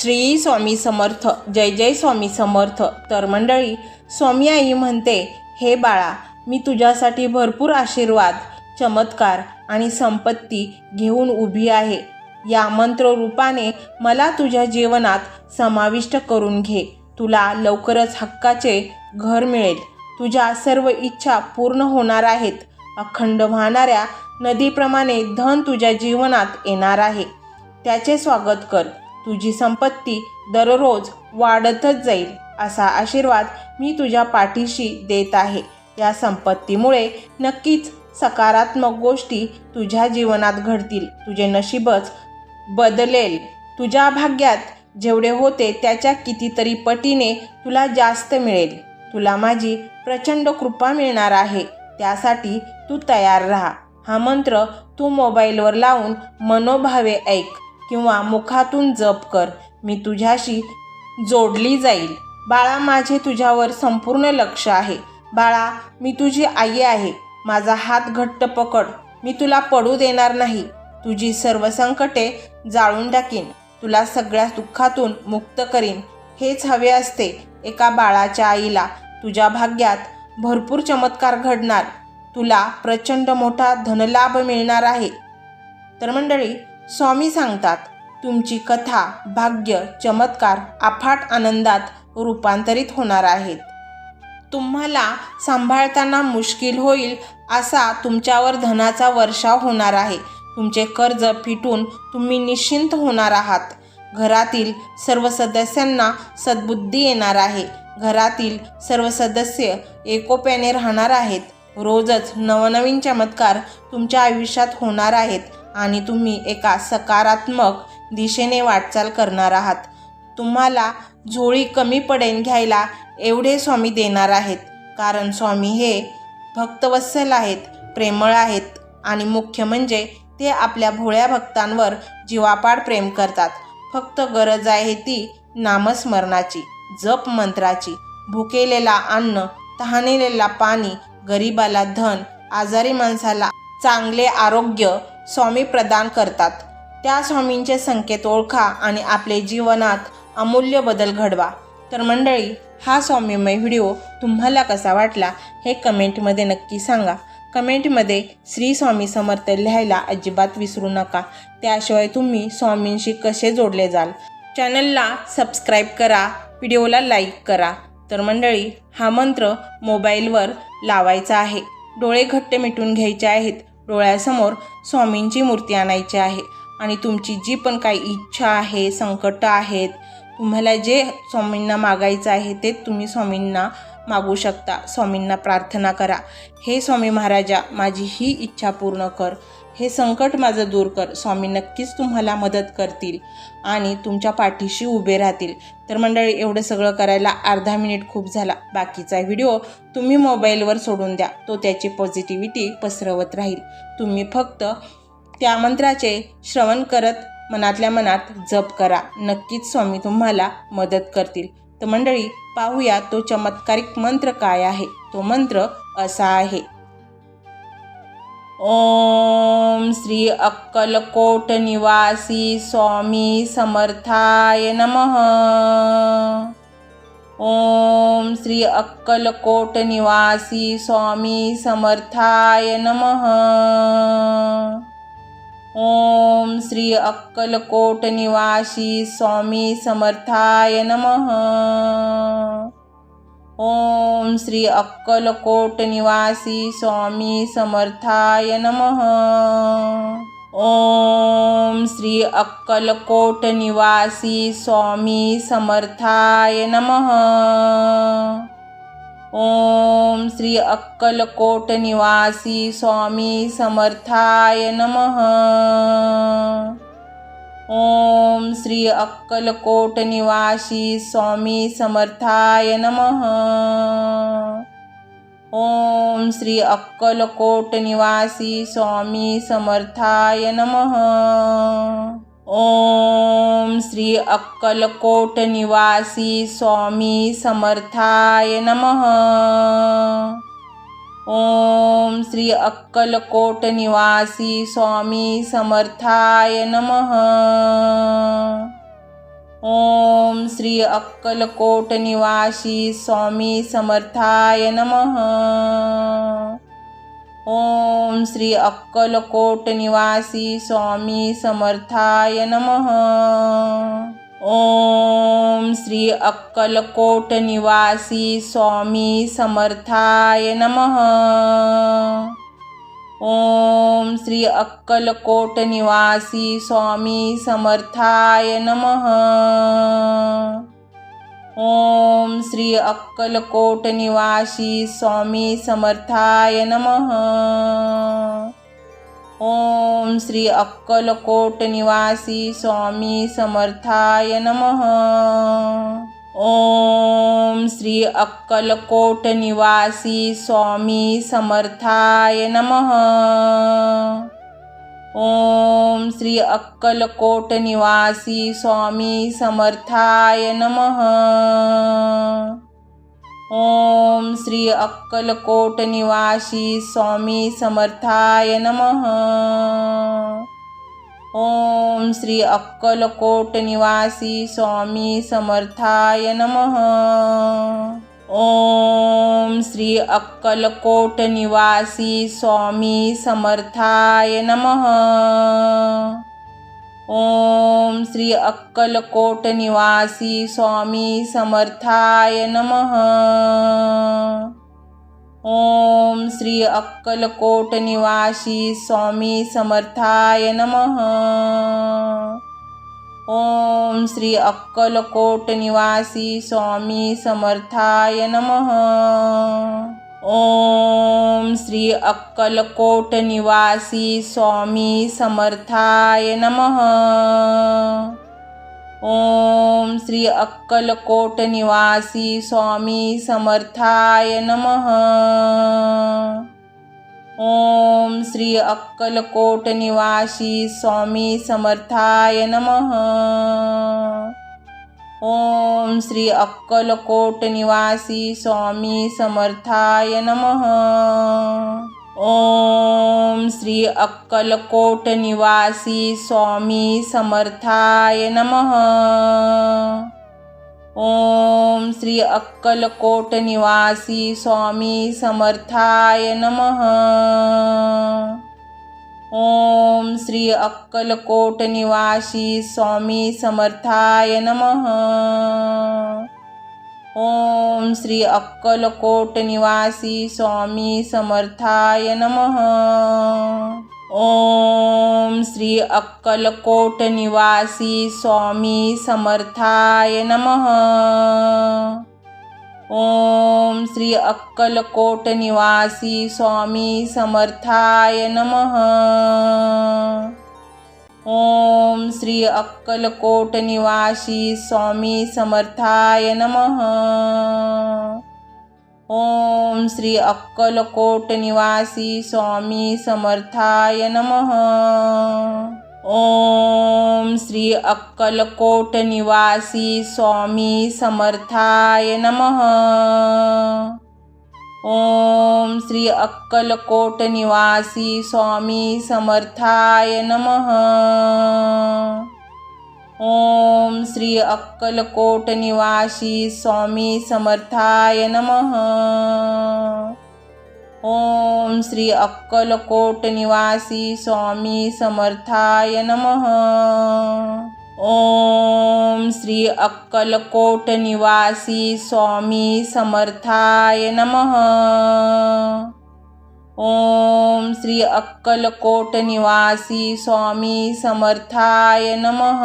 श्री स्वामी समर्थ जय जय स्वामी समर्थ. तर मंडळी स्वामी आई म्हणते हे बाळा मी तुझ्यासाठी भरपूर आशीर्वाद चमत्कार आणि संपत्ती घेऊन उभी आहे. या मंत्ररूपाने मला तुझ्या जीवनात समाविष्ट करून घे. तुला लवकरच हक्काचे घर मिळेल. तुझ्या सर्व इच्छा पूर्ण होणार आहेत. अखंड वाहणाऱ्या नदीप्रमाणे धन तुझ्या जीवनात येणार आहे. त्याचे स्वागत कर. तुझी संपत्ती दररोज वाढतच जाईल असा आशीर्वाद मी तुझ्या पाठीशी देत आहे. या संपत्तीमुळे नक्कीच सकारात्मक गोष्टी तुझ्या जीवनात घडतील. तुझे नशीबच बदलेल. तुझ्या भाग्यात जेवढे होते त्याच्या कितीतरी पटीने तुला जास्त मिळेल. तुला माझी प्रचंड कृपा मिळणार आहे. त्यासाठी तू तयार राहा. हा मंत्र तू मोबाईलवर लावून मनोभावे ऐक. किंवा मुखातून जप कर. मी तुझ्याशी जोडली जाईल. बाळा माझे तुझ्यावर संपूर्ण लक्ष आहे. बाळा मी तुझी आई आहे. माझा हात घट्ट पकड. मी तुला पडू देणार नाही. तुझी सर्व संकटे जाळून टाकीन. तुला सगळ्या दुःखातून मुक्त करीन. हेच हवे असते एका बाळाच्या आईला. तुझ्या भाग्यात भरपूर चमत्कार घडणार. तुला प्रचंड मोठा धनलाभ मिळणार आहे. तर मंडळी स्वामी सांगतात तुमची कथा भाग्य चमत्कार अफाट आनंदात रूपांतरित होणार आहेत. तुम्हाला सांभाळताना मुश्किल होईल असा तुमच्यावर धनाचा वर्षाव होणार आहे. तुमचे कर्ज फिटून तुम्ही निश्चिंत होणार आहात. घरातील सर्व सदस्यांना सद्बुद्धी येणार आहे. घरातील सर्व सदस्य एकोप्याने राहणार आहेत. रोजच नवनवीन चमत्कार तुमच्या आयुष्यात होणार आहेत. आणि तुम्ही एका सकारात्मक दिशेने वाटचाल करणार आहात. तुम्हाला झोळी कमी पडेन घ्यायला एवढे स्वामी देणार आहेत. कारण स्वामी हे भक्तवत्सल आहेत प्रेमळ आहेत आणि मुख्य म्हणजे ते आपल्या भोळ्या भक्तांवर जीवापाड प्रेम करतात. फक्त गरज आहे ती नामस्मरणाची जप मंत्राची भुकेलेला अन्न तहानेलेला पाणी गरिबाला धन आजारी माणसाला चांगले आरोग्य स्वामी प्रदान करतात. त्या स्वामींचे संकेत ओळखा आणि आपले जीवनात अमूल्य बदल घडवा. तर मंडळी हा स्वामीमय व्हिडिओ तुम्हाला कसा वाटला हे कमेंटमध्ये नक्की सांगा. कमेंटमध्ये श्री स्वामी समर्थ लिहायला अजिबात विसरू नका. त्याशिवाय तुम्ही स्वामींशी कसे जोडले जाल? चॅनलला सबस्क्राईब करा व्हिडिओला लाईक करा. तर मंडळी हा मंत्र मोबाईलवर लावायचा आहे. डोळे घट्ट मिटून घ्यायचे आहेत. डोळ्यासमोर स्वामींची मूर्ती आणायची आहे. आणि तुमची जी पण काही इच्छा आहे संकट आहेत तुम्हाला जे स्वामींना मागायचं आहे ते तुम्ही स्वामींना मागू शकता. स्वामींना प्रार्थना करा. हे स्वामी महाराजा माझी ही इच्छा पूर्ण कर. हे संकट माझं दूर कर. स्वामी नक्कीच तुम्हाला मदत करतील आणि तुमच्या पाठीशी उभे राहतील. तर मंडळी एवढं सगळं करायला अर्धा मिनिट खूप झाला. बाकीचा व्हिडिओ तुम्ही मोबाईलवर सोडून द्या. तो त्याची पॉझिटिव्हिटी पसरवत राहील. तुम्ही फक्त त्या मंत्राचे श्रवण करत मनातल्या मनात जप करा. नक्कीच स्वामी तुम्हाला मदत करतील. तर मंडळी पाहूया तो चमत्कारिक मंत्र काय आहे? तो मंत्र असा आहे. ओम श्री अक्कलकोट निवासी स्वामी समर्थाय नमः. ओम श्री अक्कलकोट निवासी स्वामी समर्थाय नमः. ओम श्री अक्कलकोट निवासी स्वामी समर्थाय नमः. ओम श्री अक्कलकोट निवासी स्वामी समर्थाय नमः। ओम श्री अक्कलकोट निवासी स्वामी समर्थाय नमः। ओम श्री अक्कलकोट निवासी स्वामी समर्थाय नमः। ओम श्री अक्कलकोट निवासी स्वामी समर्थाय नमः। ओम श्री अक्कलकोट निवासी स्वामी समर्थाय नमः। ओम श्री अक्कलकोट निवासी स्वामी समर्थाय नमः। ओम श्री अक्कलकोट निवासी स्वामी समर्थाय नमः। ओम श्री अक्कलकोट निवासी स्वामी समर्थाय नमः। ओम श्री अक्कलकोट निवासी स्वामी समर्थाय नमः। ओम श्री अक्कलकोट निवासी स्वामी समर्थाय नमः. ओम श्री अक्कलकोट निवासी स्वामी समर्थाय नमः. ओम श्री अक्कलकोट निवासी स्वामी समर्थाय नमः. ओम श्री अक्कलकोट निवासी स्वामी समर्थाय नमः। ओम श्री अक्कलकोट निवासी स्वामी समर्थाय नमः। ओम श्री अक्कलकोट निवासी स्वामी समर्थाय नमः। ओम श्री अक्कलकोट निवासी स्वामी समर्थाय नमः. ओम श्री अक्कलकोट निवासी स्वामी समर्थाय नमः. ओम श्री अक्कलकोट निवासी स्वामी समर्थाय नमः. ओम श्री अक्कलकोट निवासी स्वामी समर्थाय नमः। ओम श्री अक्कलकोट निवासी स्वामी समर्थाय नमः। ओम श्री अक्कलकोट निवासी स्वामी समर्थाय नमः। ओम श्री अक्कलकोट निवासी स्वामी समर्थाय नमः। ओम श्री अक्कलकोट निवासी स्वामी समर्थाय नमः। ओम श्री अक्कलकोट निवासी स्वामी समर्थाय नमः। ओम श्री अक्कलकोट निवासी स्वामी समर्थाय नमः। ओम श्री अक्कलकोट निवासी स्वामी समर्थाय नमः। ओम श्री अक्कलकोट निवासी स्वामी समर्थाय नमः। ओम श्री अक्कलकोट निवासी स्वामी समर्थाय नमः. ओम श्री अक्कलकोट निवासी स्वामी समर्थाय नमः. ओम श्री अक्कलकोट निवासी स्वामी समर्थाय नमः. ओम श्री अक्कलकोट निवासी स्वामी समर्थाय नमः। ओम श्री अक्कलकोट निवासी स्वामी समर्थाय नमः। ओम श्री अक्कलकोट निवासी स्वामी समर्थाय नमः। ओम श्री अक्कलकोट निवासी स्वामी समर्थाय नमः। ओम श्री अक्कलकोट निवासी स्वामी समर्थाय नमः। ओम श्री अक्कलकोट निवासी स्वामी समर्थाय नमः। ओम श्री अक्कलकोट निवासी स्वामी समर्थाय नमः. ओम श्री अक्कलकोट निवासी स्वामी समर्थाय नमः. ओम श्री अक्कलकोट निवासी स्वामी समर्थाय नमः.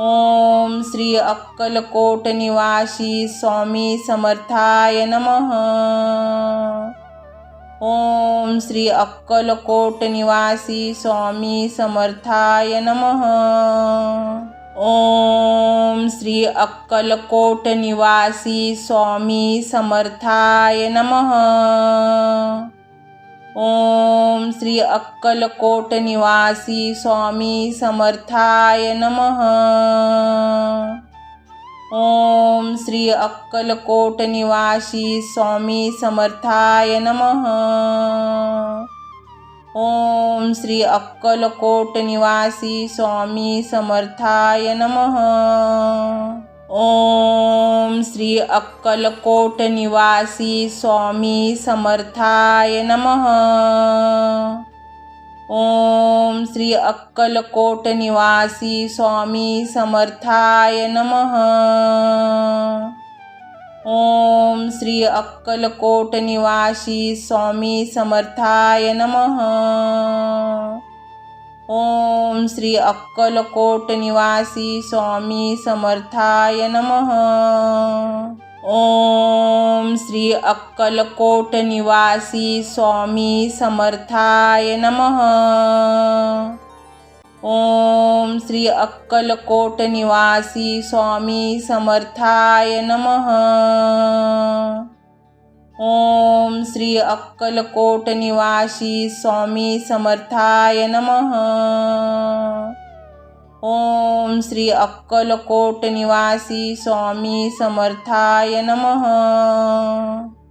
ओम श्री अक्कलकोट निवासी स्वामी समर्थाय नमः। ओम श्री अक्कलकोट निवासी स्वामी समर्थाय नमः। ओम श्री अक्कलकोट निवासी स्वामी समर्थाय नमः। ओम श्री अक्कलकोट निवासी स्वामी समर्थाय नमः। ओम श्री अक्कलकोट निवासी स्वामी समर्थाय नमः। ओम श्री अक्कलकोट निवासी स्वामी समर्थाय नमः। ओम श्री अक्कलकोट निवासी स्वामी समर्थाय नमः। ओम श्री अक्कलकोट निवासी स्वामी समर्थाय नमः। ओम श्री अक्कलकोट निवासी स्वामी समर्थाय नमः। ओम श्री अक्कलकोट निवासी स्वामी समर्थाय नमः. ओम श्री अक्कलकोट निवासी स्वामी समर्थाय नम. ओम श्री अक्कलकोट निवासी स्वामी समर्थाय नमः. ओम श्री अक्कलकोट निवासी स्वामी समर्थाय नमः। ओम श्री अक्कलकोट निवासी स्वामी समर्थाय नमः।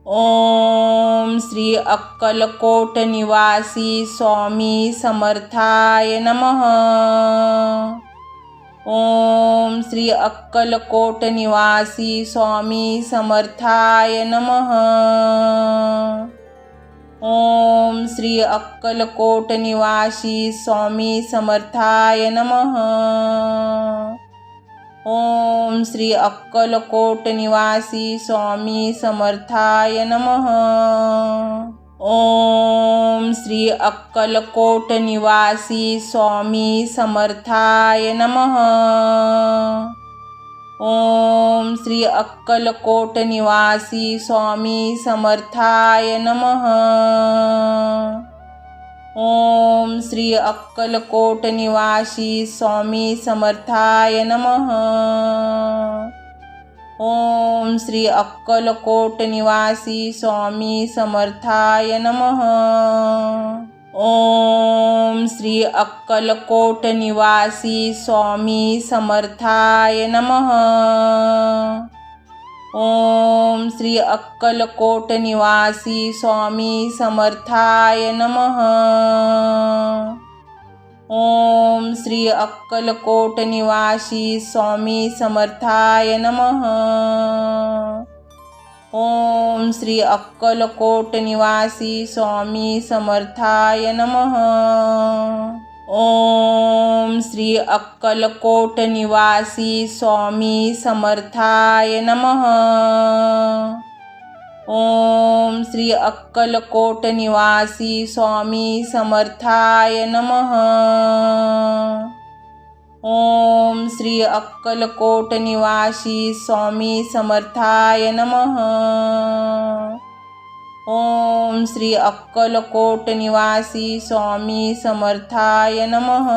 ओम श्री अक्कलकोट निवासी स्वामी समर्थाय नमः। ओम श्री अक्कलकोट निवासी स्वामी समर्थाय नमः। ओम श्री अक्कलकोट निवासी स्वामी समर्थाय नमः। ओम श्री अक्कलकोट निवासी स्वामी समर्थाय नमः। ओम श्री अक्कलकोट निवासी स्वामी समर्थाय नमः. ओम श्री अक्कलकोट निवासी स्वामी समर्थाय नमः. ओम श्री अक्कलकोट निवासी स्वामी समर्थाय नमः. ओम श्री अक्कलकोट निवासी स्वामी समर्थाय नमः. ओम श्री अक्कलकोट निवासी स्वामी समर्थाय नमः. ओम श्री अक्कलकोट निवासी स्वामी समर्थाय नमः. ओम श्री अक्कलकोट निवासी स्वामी समर्थाय नमः। ओम श्री अक्कलकोट निवासी स्वामी समर्थाय नमः। ओम श्री अक्कलकोट निवासी स्वामी समर्थाय नमः। ओम श्री अक्कलकोट निवासी स्वामी समर्थाय नमः। ओम श्री अक्कलकोट निवासी स्वामी समर्थाय नमः। ओम श्री अक्कलकोट निवासी स्वामी समर्थाय नमः।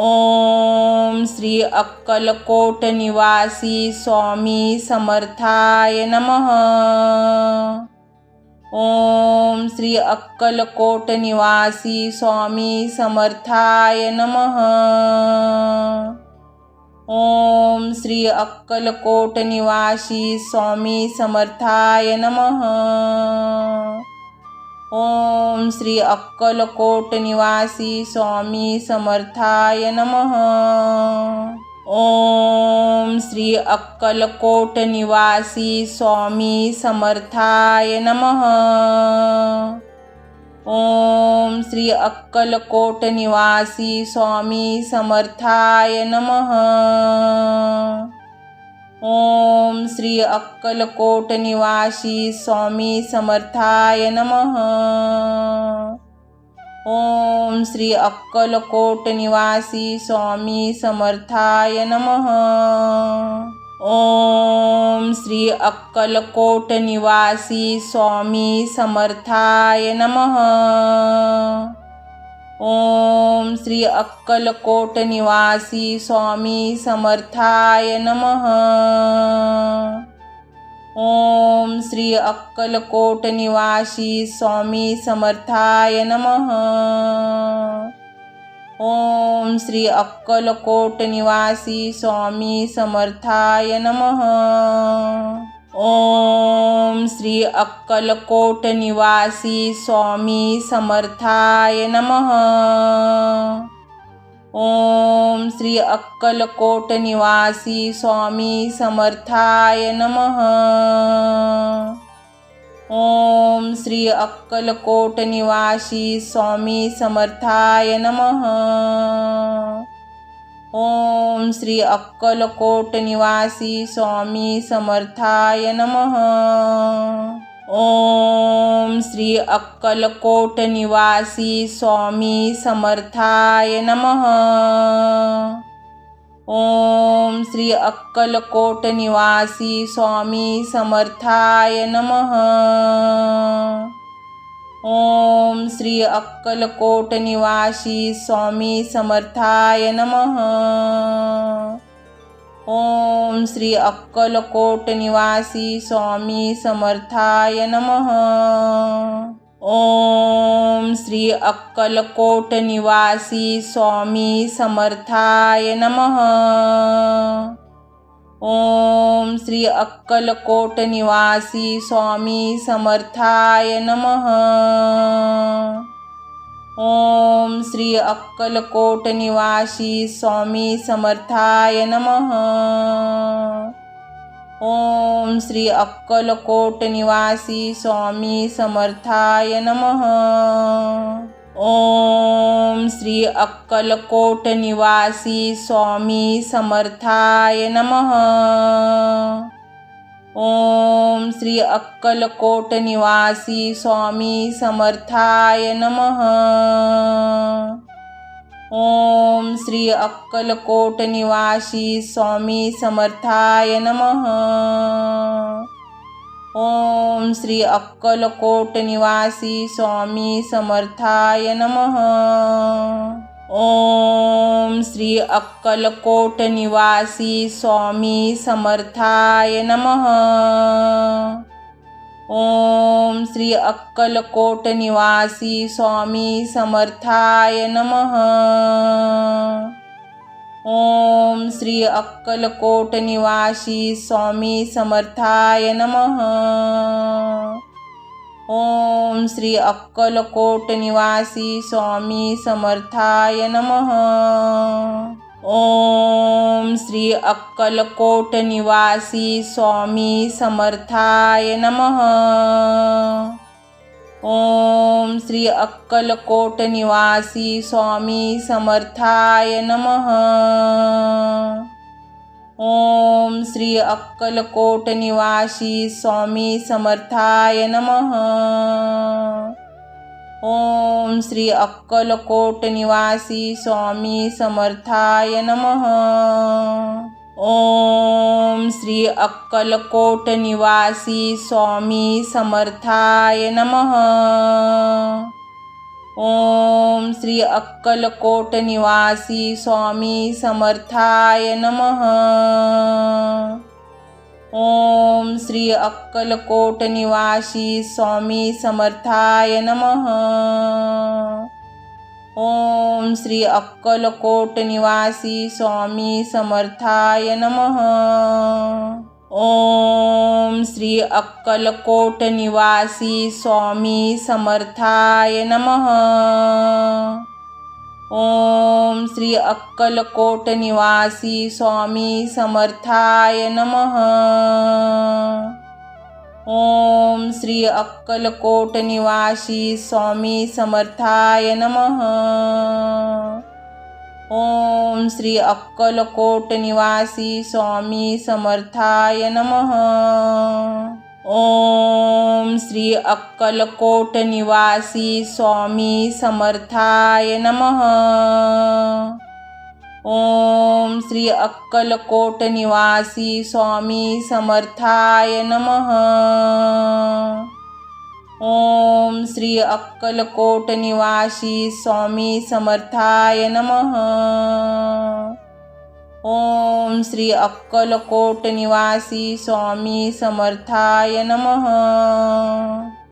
ओम श्री अक्कलकोट निवासी स्वामी समर्थाय नमः. ओम श्री अक्कलकोट निवासी स्वामी समर्थाय नमः. ओम श्री अक्कलकोट निवासी स्वामी समर्थाय नमः. ओम श्री अक्कलकोट निवासी स्वामी समर्थाय नमः। ओम श्री अक्कलकोट निवासी स्वामी समर्थाय नमः। ओम श्री अक्कलकोट निवासी स्वामी समर्थाय नमः। ओम श्री अक्कलकोट निवासी स्वामी समर्थाय नमः। ओम श्री अक्कलकोट निवासी स्वामी समर्थाय नमः। ओम श्री अक्कलकोट निवासी स्वामी समर्थाय नमः। ओम श्री अक्कलकोट निवासी स्वामी समर्थाय नमः। ओम श्री अक्कलकोट निवासी स्वामी समर्थाय नमः। ओम श्री अक्कलकोट निवासी स्वामी समर्थाय नमः। ओम श्री अक्कलकोट निवासी स्वामी समर्थाय नमः. ओम श्री अक्कलकोट निवासी स्वामी समर्थाय नमः. ओम श्री अक्कलकोट निवासी स्वामी समर्थाय नमः. ओम श्री अक्कलकोट निवासी स्वामी समर्थाय नमः। ओम श्री अक्कलकोट निवासी स्वामी समर्थाय नमः। ओम श्री अक्कलकोट निवासी स्वामी समर्थाय नमः। ओम श्री अक्कलकोट निवासी स्वामी समर्थाय नमः। ओम श्री अक्कलकोट निवासी स्वामी समर्थाय नमः। ओम श्री अक्कलकोट निवासी स्वामी समर्थाय नमः। ओम श्री अक्कलकोट निवासी स्वामी समर्थाय नमः. ओम श्री अक्कलकोट निवासी स्वामी समर्थाय नमः. ओम श्री अक्कलकोट निवासी स्वामी समर्थाय नमः. ओम श्री अक्कलकोट निवासी स्वामी समर्थाय नमः. ओम श्री अक्कलकोट निवासी स्वामी समर्थाय नमः. ओम श्री अक्कलकोट निवासी स्वामी समर्थाय नमः. ओम श्री अक्कलकोट निवासी स्वामी समर्थाय नमः। ओम श्री अक्कलकोट निवासी स्वामी समर्थाय नमः। ओम श्री अक्कलकोट निवासी स्वामी समर्थाय नमः। ओम श्री अक्कलकोट निवासी स्वामी समर्थाय नमः. ओम श्री अक्कलकोट निवासी स्वामी समर्थाय नमः. ओम श्री अक्कलकोट निवासी स्वामी समर्थाय नमः. ओम श्री अक्कलकोट निवासी स्वामी समर्थाय नमः। ओम श्री अक्कलकोट निवासी स्वामी समर्थाय नमः। ओम श्री अक्कलकोट निवासी स्वामी समर्थाय नमः। ओम श्री अक्कलकोट निवासी स्वामी समर्थाय नमः। ओम श्री अक्कलकोट निवासी स्वामी समर्थाय नमः। ओम श्री अक्कलकोट निवासी स्वामी समर्थाय नमः। ओम श्री अक्कलकोट निवासी स्वामी समर्थाय नमः। ओम श्री अक्कलकोट निवासी स्वामी समर्थाय नमः। ओम श्री अक्कलकोट निवासी स्वामी समर्थाय नमः। ओम श्री अक्कलकोट निवासी स्वामी समर्थाय नमः. ओम श्री अक्कलकोट निवासी स्वामी समर्थाय नमः. ओम श्री अक्कलकोट निवासी स्वामी समर्थाय नमः. ओम श्री अक्कलकोट निवासी स्वामी समर्थाय नमः। ओम श्री अक्कलकोट निवासी स्वामी समर्थाय नमः। ओम श्री अक्कलकोट निवासी स्वामी समर्थाय नमः।